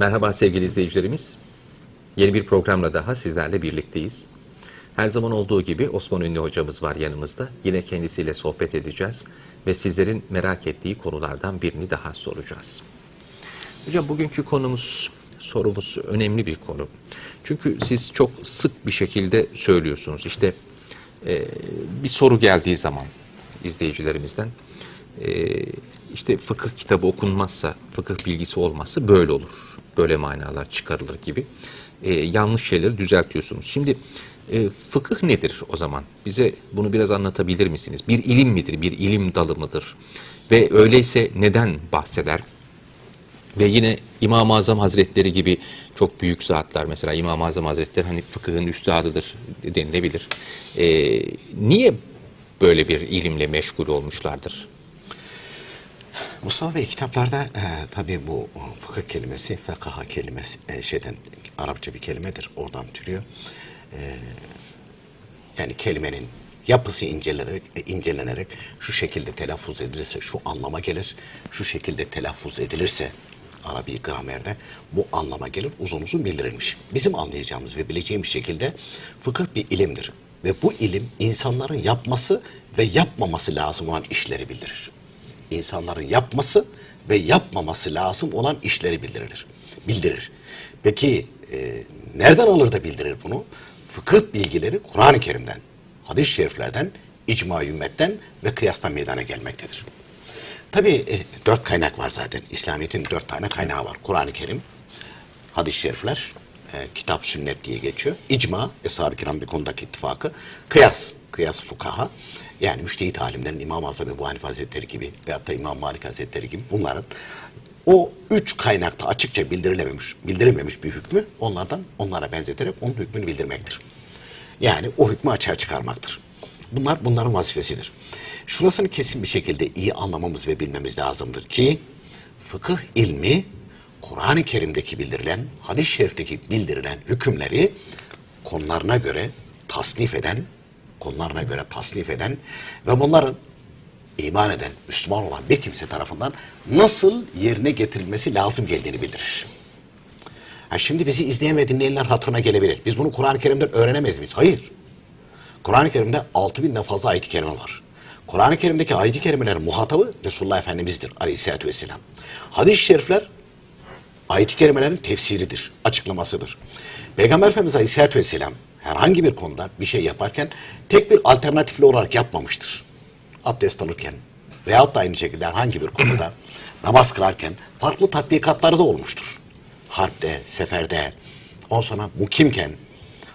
Merhaba sevgili izleyicilerimiz. Yeni bir programla daha sizlerle birlikteyiz. Her zaman olduğu gibi Osman Ünlü hocamız var yanımızda. Yine kendisiyle sohbet edeceğiz ve sizlerin merak ettiği konulardan birini daha soracağız. Hocam bugünkü konumuz, sorumuz önemli bir konu. Çünkü siz çok sık bir şekilde söylüyorsunuz. İşte e, bir soru geldiği zaman izleyicilerimizden e, işte fıkıh kitabı okunmazsa, fıkıh bilgisi olmazsa böyle olur. Böyle manalar çıkarılır gibi. E, yanlış şeyleri düzeltiyorsunuz. Şimdi e, fıkıh nedir o zaman? Bize bunu biraz anlatabilir misiniz? Bir ilim midir? Bir ilim dalı mıdır? Ve öyleyse neden bahseder? Ve yine İmam-ı Azam Hazretleri gibi çok büyük zatlar mesela İmam-ı Azam Hazretleri hani fıkıhın üstadıdır denilebilir. E, niye böyle bir ilimle meşgul olmuşlardır? Mustafa Bey kitaplarda e, tabii bu o, fıkıh kelimesi, fekaha kelimesi e, şeyden Arapça bir kelimedir. Oradan türüyor. E, yani kelimenin yapısı incelenerek, e, incelenerek şu şekilde telaffuz edilirse şu anlama gelir. Şu şekilde telaffuz edilirse Arabi gramerde bu anlama gelir. Uzun uzun bildirilmiş. Bizim anlayacağımız ve bileceğimiz şekilde fıkıh bir ilimdir. Ve bu ilim insanların yapması ve yapmaması lazım olan işleri bildirir insanların yapması ve yapmaması lazım olan işleri bildirir. Bildirir. Peki e, nereden alır da bildirir bunu? Fıkıh bilgileri Kur'an-ı Kerim'den, hadis-i şeriflerden, icma ümmetten ve kıyastan meydana gelmektedir. Tabii e, dört kaynak var zaten. İslamiyet'in dört tane kaynağı var. Kur'an-ı Kerim, hadis-i şerifler, e, kitap sünnet diye geçiyor. İcma, Eshab-ı Kiram bir konudaki ittifakı, kıyas, kıyas fukaha, yani müştehit alimlerin İmam-ı Azam Ebu Hanife Hazretleri gibi veyahut da İmam Malik Hazretleri gibi bunların o üç kaynakta açıkça bildirilememiş, bildirilmemiş bir hükmü onlardan onlara benzeterek onun hükmünü bildirmektir. Yani o hükmü açığa çıkarmaktır. Bunlar bunların vazifesidir. Şurasını kesin bir şekilde iyi anlamamız ve bilmemiz lazımdır ki fıkıh ilmi Kur'an-ı Kerim'deki bildirilen, hadis-i şerifteki bildirilen hükümleri konularına göre tasnif eden, konularına göre tasnif eden ve bunların iman eden, Müslüman olan bir kimse tarafından nasıl yerine getirilmesi lazım geldiğini bildirir. Ha şimdi bizi izleyen ve dinleyenler hatırına gelebilir. Biz bunu Kur'an-ı Kerim'den öğrenemeyiz miyiz? Hayır. Kur'an-ı Kerim'de 6000'den fazla ayet-i kerime var. Kur'an-ı Kerim'deki ayet-i kerimelerin muhatabı Resulullah Efendimiz'dir aleyhissalatü vesselam. Hadis-i şerifler ayet-i kerimelerin tefsiridir, açıklamasıdır. Peygamber Efendimiz Aleyhisselatü Vesselam herhangi bir konuda bir şey yaparken tek bir alternatifli olarak yapmamıştır. Abdest alırken veyahut da aynı şekilde herhangi bir konuda namaz kılarken farklı tatbikatları da olmuştur. Harpte, seferde, ondan sonra mukimken,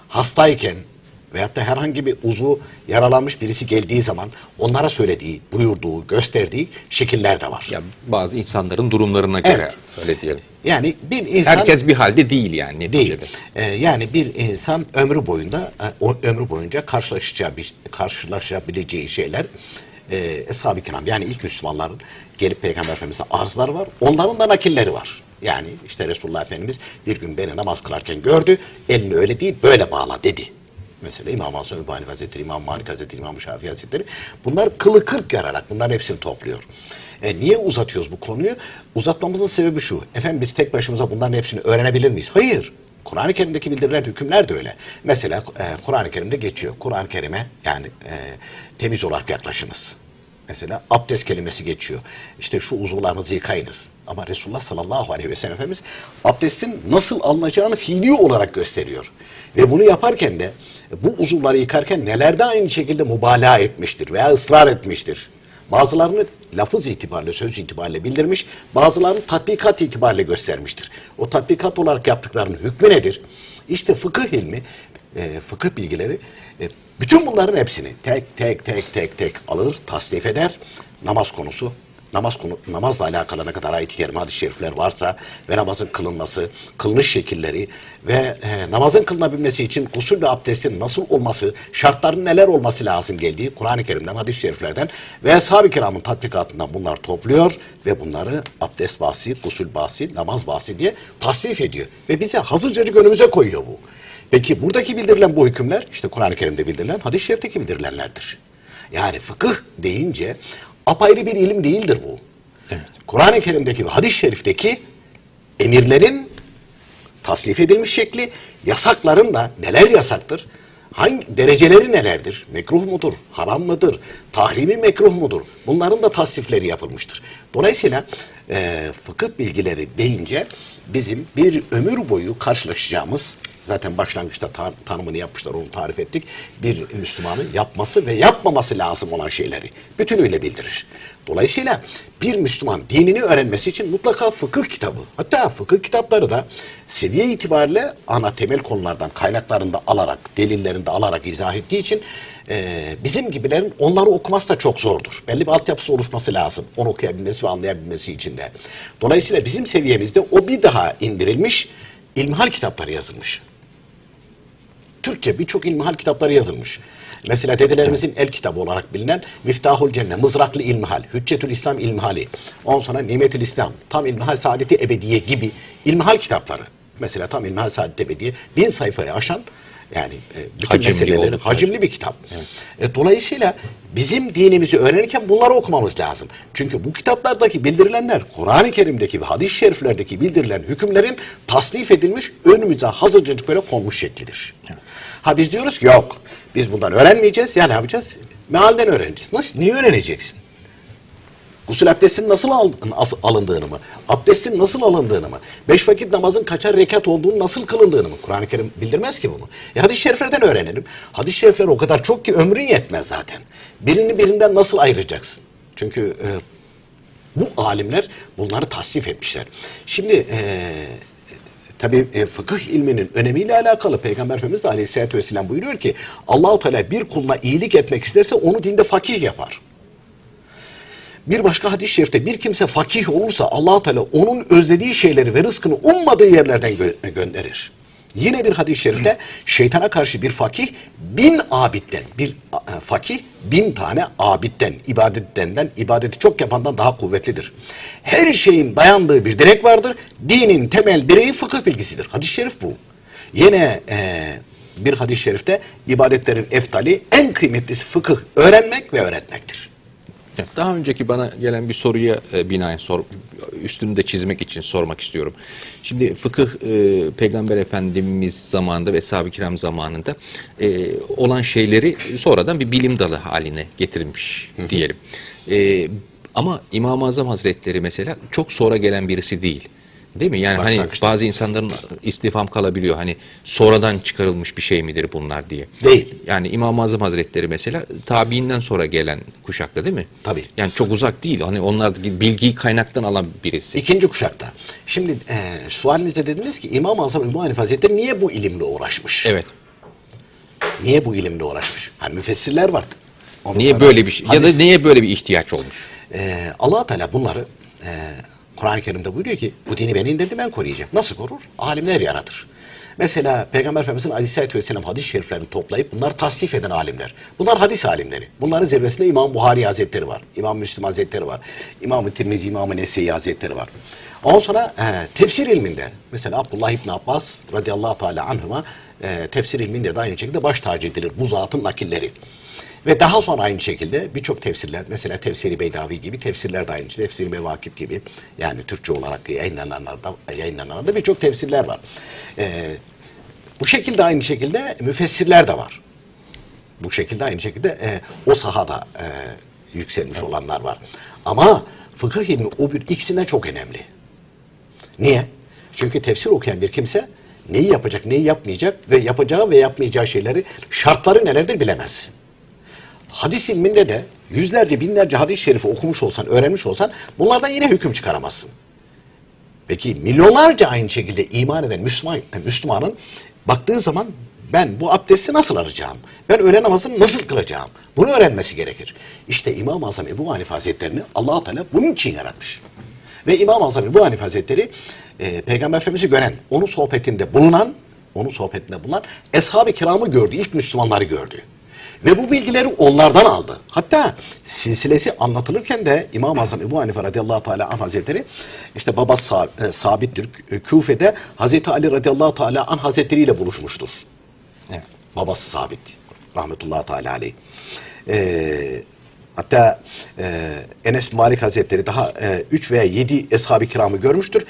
hastayken veyahut da herhangi bir uzu yaralanmış birisi geldiği zaman onlara söylediği, buyurduğu, gösterdiği şekiller de var. Ya bazı insanların durumlarına göre Evet. öyle diyelim. Yani bir insan Herkes bir halde değil yani değil. Ee, yani bir insan ömrü boyunda e, o ömrü boyunca karşılaşacağı bir, karşılaşabileceği şeyler e, Eshab-ı Kiram yani ilk Müslümanların gelip Peygamber Efendimiz'e arzları var. Onların da nakilleri var. Yani işte Resulullah Efendimiz bir gün beni namaz kılarken gördü. Elini öyle değil böyle bağla dedi. Mesela İmam Hasan Hanife Hazretleri, İmam Malik Hazretleri, İmam Şafii Hazretleri bunlar kılı kırk yararak bunların hepsini topluyor. E, niye uzatıyoruz bu konuyu? Uzatmamızın sebebi şu. Efendim biz tek başımıza bunların hepsini öğrenebilir miyiz? Hayır. Kur'an-ı Kerim'deki bildirilen hükümler de öyle. Mesela e, Kur'an-ı Kerim'de geçiyor. Kur'an-ı Kerim'e yani e, temiz olarak yaklaşınız. Mesela abdest kelimesi geçiyor. İşte şu uzuvlarınızı yıkayınız. Ama Resulullah sallallahu aleyhi ve sellem Efendimiz abdestin nasıl alınacağını fiili olarak gösteriyor. Ve bunu yaparken de bu uzuvları yıkarken nelerde aynı şekilde mübalağa etmiştir veya ısrar etmiştir. Bazılarını lafız itibariyle, söz itibariyle bildirmiş, bazılarını tatbikat itibariyle göstermiştir. O tatbikat olarak yaptıklarının hükmü nedir? İşte fıkıh ilmi, e, fıkıh bilgileri e, bütün bunların hepsini tek tek tek tek tek alır, tasnif eder. Namaz konusu, namaz konu namazla alakalı ne kadar ayet-i kerime, hadis-i şerifler varsa ve namazın kılınması, kılınış şekilleri ve e, namazın kılınabilmesi için gusül ve abdestin nasıl olması, şartların neler olması lazım geldiği Kur'an-ı Kerim'den, hadis-i şeriflerden ve Ashab-ı Kiram'ın tatbikatından bunlar topluyor ve bunları abdest bahsi, gusül bahsi, namaz bahsi diye tasnif ediyor. Ve bize hazırcacık önümüze koyuyor bu. Peki buradaki bildirilen bu hükümler işte Kur'an-ı Kerim'de bildirilen hadis-i şerifteki bildirilenlerdir. Yani fıkıh deyince apayrı bir ilim değildir bu. Evet. Kur'an-ı Kerim'deki ve hadis-i şerifteki emirlerin tasnif edilmiş şekli, yasakların da neler yasaktır? Hangi dereceleri nelerdir? Mekruh mudur? Haram mıdır? Tahrimi mekruh mudur? Bunların da tasnifleri yapılmıştır. Dolayısıyla e, fıkıh bilgileri deyince bizim bir ömür boyu karşılaşacağımız zaten başlangıçta ta- tanımını yapmışlar onu tarif ettik. Bir Müslümanın yapması ve yapmaması lazım olan şeyleri bütünüyle bildirir. Dolayısıyla bir Müslüman dinini öğrenmesi için mutlaka fıkıh kitabı hatta fıkıh kitapları da seviye itibariyle ana temel konulardan kaynaklarında alarak delillerinde alarak izah ettiği için e, bizim gibilerin onları okuması da çok zordur. Belli bir altyapısı oluşması lazım. Onu okuyabilmesi ve anlayabilmesi için de. Dolayısıyla bizim seviyemizde o bir daha indirilmiş ilmihal kitapları yazılmış. Türkçe birçok ilmihal kitapları yazılmış. Mesela dedelerimizin el kitabı olarak bilinen Miftahul Cennet, Mızraklı İlmihal, Hüccetül İslam İlmihali, ondan sonra Nimetül İslam, Tam İlmihal Saadeti Ebediye gibi ilmihal kitapları. Mesela Tam İlmihal Saadeti Ebediye bin sayfayı aşan yani e, bütün Hacimli meseleleri oldukça. hacimli bir kitap. E, dolayısıyla bizim dinimizi öğrenirken bunları okumamız lazım. Çünkü bu kitaplardaki bildirilenler Kur'an-ı Kerim'deki ve hadis-i şeriflerdeki bildirilen hükümlerin tasnif edilmiş önümüze hazırcacık böyle konmuş şeklidir. Ha biz diyoruz ki yok biz bundan öğrenmeyeceğiz. Ya ne yapacağız? Mealden öğreneceğiz. Nasıl? Niye öğreneceksin? Gusül abdestinin nasıl al- as- alındığını mı? Abdestin nasıl alındığını mı? Beş vakit namazın kaçar rekat olduğunu nasıl kılındığını mı? Kur'an-ı Kerim bildirmez ki bunu. E hadis-i şeriflerden öğrenelim. Hadis-i şerifler o kadar çok ki ömrün yetmez zaten. Birini birinden nasıl ayıracaksın? Çünkü e, bu alimler bunları tasnif etmişler. Şimdi e, tabi e, fıkıh ilminin önemiyle alakalı Peygamber Efendimiz de Aleyhisselatü Vesselam buyuruyor ki Allahu Teala bir kuluna iyilik etmek isterse onu dinde fakih yapar. Bir başka hadis-i şerifte bir kimse fakih olursa allah Teala onun özlediği şeyleri ve rızkını ummadığı yerlerden gö- gönderir. Yine bir hadis-i şerifte şeytana karşı bir fakih bin abitten, bir e, fakih bin tane abitten, ibadettenden, ibadeti çok yapandan daha kuvvetlidir. Her şeyin dayandığı bir direk vardır. Dinin temel direği fıkıh bilgisidir. Hadis-i şerif bu. Yine e, bir hadis-i şerifte ibadetlerin eftali en kıymetlisi fıkıh öğrenmek ve öğretmektir. Evet, Daha önceki bana gelen bir soruya e, binaen sor, üstünü de çizmek için sormak istiyorum. Şimdi fıkıh e, Peygamber Efendimiz zamanında ve Sahabe-i Kiram zamanında e, olan şeyleri sonradan bir bilim dalı haline getirilmiş diyelim. E, ama İmam-ı Azam Hazretleri mesela çok sonra gelen birisi değil. Değil mi? Yani hani bazı insanların istifam kalabiliyor. Hani sonradan çıkarılmış bir şey midir bunlar diye. Değil. Yani İmam-ı Azam Hazretleri mesela tabiinden sonra gelen kuşakta değil mi? Tabii. Yani çok uzak değil. Hani onlar bilgiyi kaynaktan alan birisi. İkinci kuşakta. Şimdi e, sualinizde dediniz ki İmam-ı Azam Ebu Hanife Hazretleri niye bu ilimle uğraşmış? Evet. Niye bu ilimle uğraşmış? Hani müfessirler vardı. Onu Niye böyle bir şey ya da hadis- niye böyle bir ihtiyaç olmuş? Ee, allah Teala bunları e, Kur'an-ı Kerim'de buyuruyor ki bu dini ben indirdim ben koruyacağım. Nasıl korur? Alimler yaratır. Mesela Peygamber Efendimiz'in Aleyhisselatü Vesselam hadis-i şeriflerini toplayıp bunları tasnif eden alimler. Bunlar hadis alimleri. Bunların zirvesinde İmam Buhari Hazretleri var. İmam Müslim Hazretleri var. İmam-ı Tirmizi, İmam-ı Nese'yi Hazretleri var. Ondan sonra e, tefsir ilminde mesela Abdullah İbni Abbas radıyallahu teala anhuma e, tefsir ilminde de aynı şekilde baş tacı edilir. Bu zatın nakilleri. Ve daha sonra aynı şekilde birçok tefsirler, mesela Tefsiri Beydavi gibi tefsirler de aynı şekilde, Tefsiri Mevakip gibi yani Türkçe olarak yayınlananlarda, yayınlananlarda birçok tefsirler var. Ee, bu şekilde aynı şekilde müfessirler de var. Bu şekilde aynı şekilde e, o sahada e, yükselmiş olanlar var. Ama fıkıh ilmi o bir ikisine çok önemli. Niye? Çünkü tefsir okuyan bir kimse neyi yapacak, neyi yapmayacak ve yapacağı ve yapmayacağı şeyleri, şartları nelerdir bilemez. Hadis ilminde de yüzlerce, binlerce hadis-i şerifi okumuş olsan, öğrenmiş olsan bunlardan yine hüküm çıkaramazsın. Peki milyonlarca aynı şekilde iman eden Müslüman, e, Müslümanın baktığı zaman ben bu abdesti nasıl alacağım? Ben öğle namazını nasıl kılacağım? Bunu öğrenmesi gerekir. İşte İmam-ı Azam Ebu Hanife Hazretleri'ni allah Teala bunun için yaratmış. Ve İmam-ı Azam Ebu Hanife Hazretleri e, Peygamber Efendimiz'i gören, onun sohbetinde bulunan, onun sohbetinde bulunan Eshab-ı Kiram'ı gördü, ilk Müslümanları gördü. Ve bu bilgileri onlardan aldı. Hatta silsilesi anlatılırken de İmam-ı Azam Ebu Hanife radıyallahu teala anh hazretleri işte baba e, Sabit'tir. E, Küfe'de Hazreti Ali radıyallahu teala anh hazretleriyle buluşmuştur. Evet. Babası Sabit. Rahmetullahi teala aleyh. Ee, hatta e, Enes Malik Hazretleri daha 3 veya 7 eshab-ı kiramı görmüştür.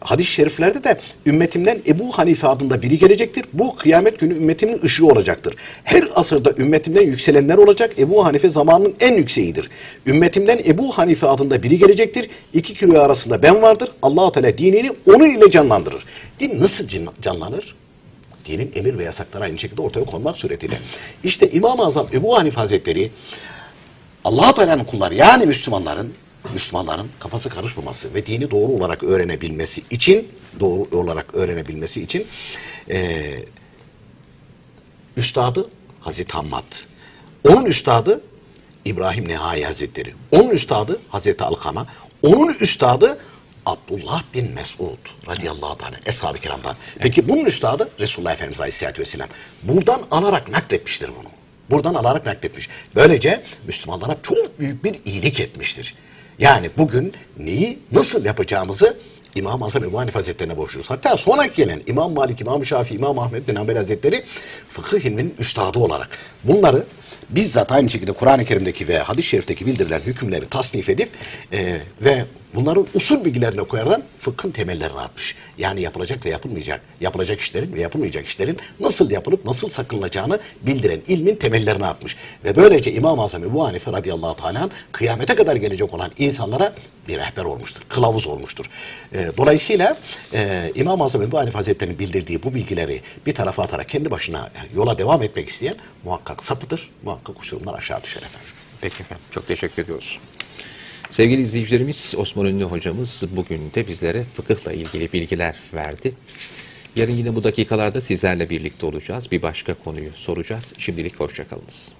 Hadis-i şeriflerde de ümmetimden Ebu Hanife adında biri gelecektir. Bu kıyamet günü ümmetimin ışığı olacaktır. Her asırda ümmetimden yükselenler olacak. Ebu Hanife zamanının en yükseğidir. Ümmetimden Ebu Hanife adında biri gelecektir. İki kilo arasında ben vardır. Allah-u Teala dinini onun ile canlandırır. Din nasıl canlanır? Dinin emir ve yasakları aynı şekilde ortaya konmak suretiyle. İşte İmam-ı Azam Ebu Hanife Hazretleri Allah-u Teala'nın kulları yani Müslümanların Müslümanların kafası karışmaması ve dini doğru olarak öğrenebilmesi için doğru olarak öğrenebilmesi için eee üstadı Hazreti Hammad. Onun üstadı İbrahim Nehai Hazretleri. Onun üstadı Hazreti Alkama. Onun üstadı Abdullah bin Mesud radıyallahu anh Eshab-ı kiramdan. Peki bunun üstadı Resulullah Efendimiz aleyhissalatü vesselam. Buradan alarak nakletmiştir bunu. Buradan alarak nakletmiş. Böylece Müslümanlara çok büyük bir iyilik etmiştir. Yani bugün neyi nasıl yapacağımızı İmam-ı Azam Ebu Hanife Hazretleri'ne borçluyuz. Hatta sonraki gelen İmam Malik, İmam Şafii, İmam Ahmet bin Hanbel Hazretleri fıkıh ilminin üstadı olarak bunları bizzat aynı şekilde Kur'an-ı Kerim'deki ve hadis-i şerifteki bildirilen hükümleri tasnif edip e, ve bunların usul bilgilerine koyarak fıkhın temellerini atmış. Yani yapılacak ve yapılmayacak, yapılacak işlerin ve yapılmayacak işlerin nasıl yapılıp nasıl sakınılacağını bildiren ilmin temellerini atmış. Ve böylece İmam-ı Azam Ebu Hanife radıyallahu teala kıyamete kadar gelecek olan insanlara bir rehber olmuştur, kılavuz olmuştur. E, dolayısıyla e, İmam-ı Azam Ebu Hanife Hazretleri'nin bildirdiği bu bilgileri bir tarafa atarak kendi başına yola devam etmek isteyen muhakkak sapıtır, muhakkak uçurumdan aşağı düşer efendim. Peki efendim. Çok teşekkür ediyoruz. Sevgili izleyicilerimiz Osman Ünlü hocamız bugün de bizlere fıkıhla ilgili bilgiler verdi. Yarın yine bu dakikalarda sizlerle birlikte olacağız. Bir başka konuyu soracağız. Şimdilik hoşçakalınız.